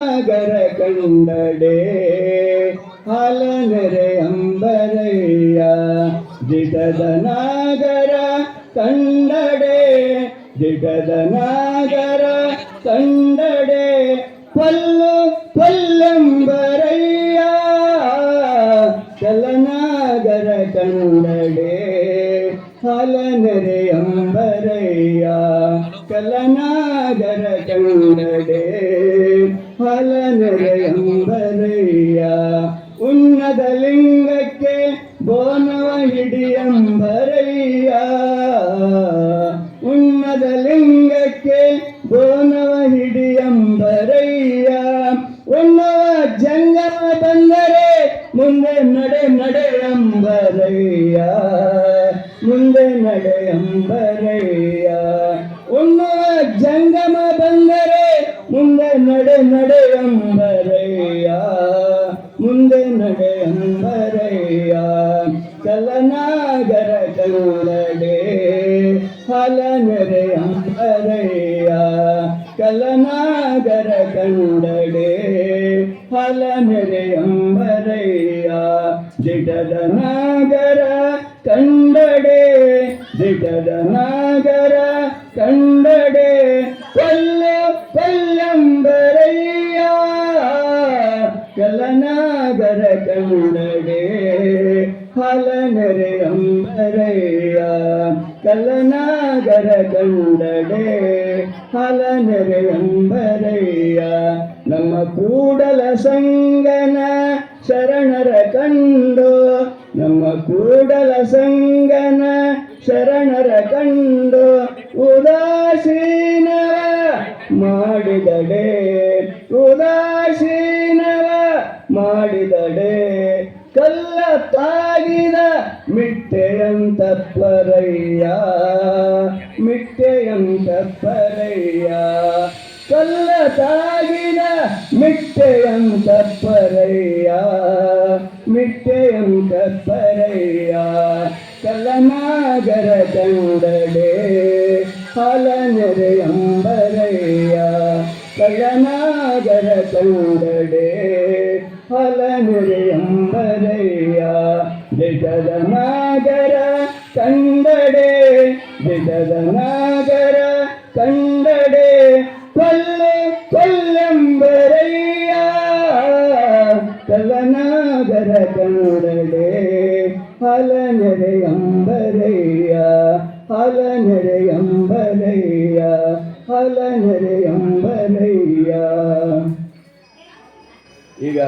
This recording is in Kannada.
ನಗರ ಕಂಡಡೆ ಹಲನರೆ ಅಂಬರಯ್ಯ ಜಿಟದ ನಾಗರ ಕಂಡಡೆ ಜಿಟದ ನಾಗರ ಕಂಡಡೆ ಪಲ್ಲು ಪಲ್ಲಂಬರಯ್ಯ. ಹಲನೆರೆ ಅಂಬರಯ್ಯ ಕಲನಾಗರ ಕಂಡಡೆ ಹಲನೆರೆ ಅಂಬರಯ್ಯ ಉನ್ನತ ಲಿಂಗಕ್ಕೆ ಬೋನವ ಹಿಡಿಯಂಬರಯ್ಯ ಉನ್ನತ ಲಿಂಗಕ್ಕೆ ಬೋನವ ಹಿಡಿಯಂಬರಯ್ಯ ಉನ್ನವ ಜಂಗಮ ಬಂದರೆ ಮುಂದೆ ನಡೆ ನಡೆಯಂಬರಯ್ಯ ಮುಂದೆ ನಡೆಯಂಬರಯ್ಯ ಉನ್ನವ ಜಂಗಮ ಬಂದರೆ ಮುಂದೆ ನಡೆ ನಡೆಯಂಬರಯ್ಯ ಮುಂದೆ ನಡೆಯಂಬರಯ್ಯ ಕಲನಾಗರ ಕನ್ನಡೆ ಹಲನೆರೆ ಅಂಬರಯ್ಯ ಕಲನಾಗರ ಕಂಡಡೆ ಹಲನೆರೆ ಅಂಬರಯ್ಯ ಜಿಟದ ನಾಗರ ಕಂಡಡೆ ನಾಗರ ಕಂಡಡೆ ಪಲ್ಲ ಪಲ್ಲಂಬರಯ್ಯ ಕಲನಾಗರ ಕಂಡಡೆ ಹಲನರೆ ಅಂಬರಯ್ಯ. ಕಲನಾಗರ ಕಂಡಡೆ ಹಲನರೆ ಅಂಬರಯ್ಯ. ನಮ್ಮ ಕೂಡಲ ಸಂಗನ ಶರಣರ ಕಂಡು ನಮ್ಮ ಕೂಡಲ ಸಂಗನ ಶರಣರ ಕಂಡು ಉದಾಸೀನವ ಮಾಡಿದಡೆ. ಉದಾಸೀನವ ಮಾಡಿದಡೆ. ಕಲ್ಲ ತಾಗಿದ ಮಿಟ್ಟೆಯಂತ ಮಿಟ್ಟೆಯಂತ ಪರಯ್ಯ ಕಲ್ಲ ತಾಗಿದ ಮಿಟ್ಟೆಯಂತ ಪರಯ್ಯ ചലനാഗര ചൂടലേ ഹലനിരയമ്പരയ്യ ചലനാഗര ചൂടലേ ഹലനിരയമ്പരയ്യ ജഗതനാഗര കണ്ടടേ ജഗതനാഗര കണ്ടടേ കൊല്ലെ കൊല്ലംബരയ്യ ചലനാഗര കണ്ടടേ ഹലനരയംബരയ്യ ഹലനരയംബരയ്യ ഹലനരയംബരയ്യ ಈಗ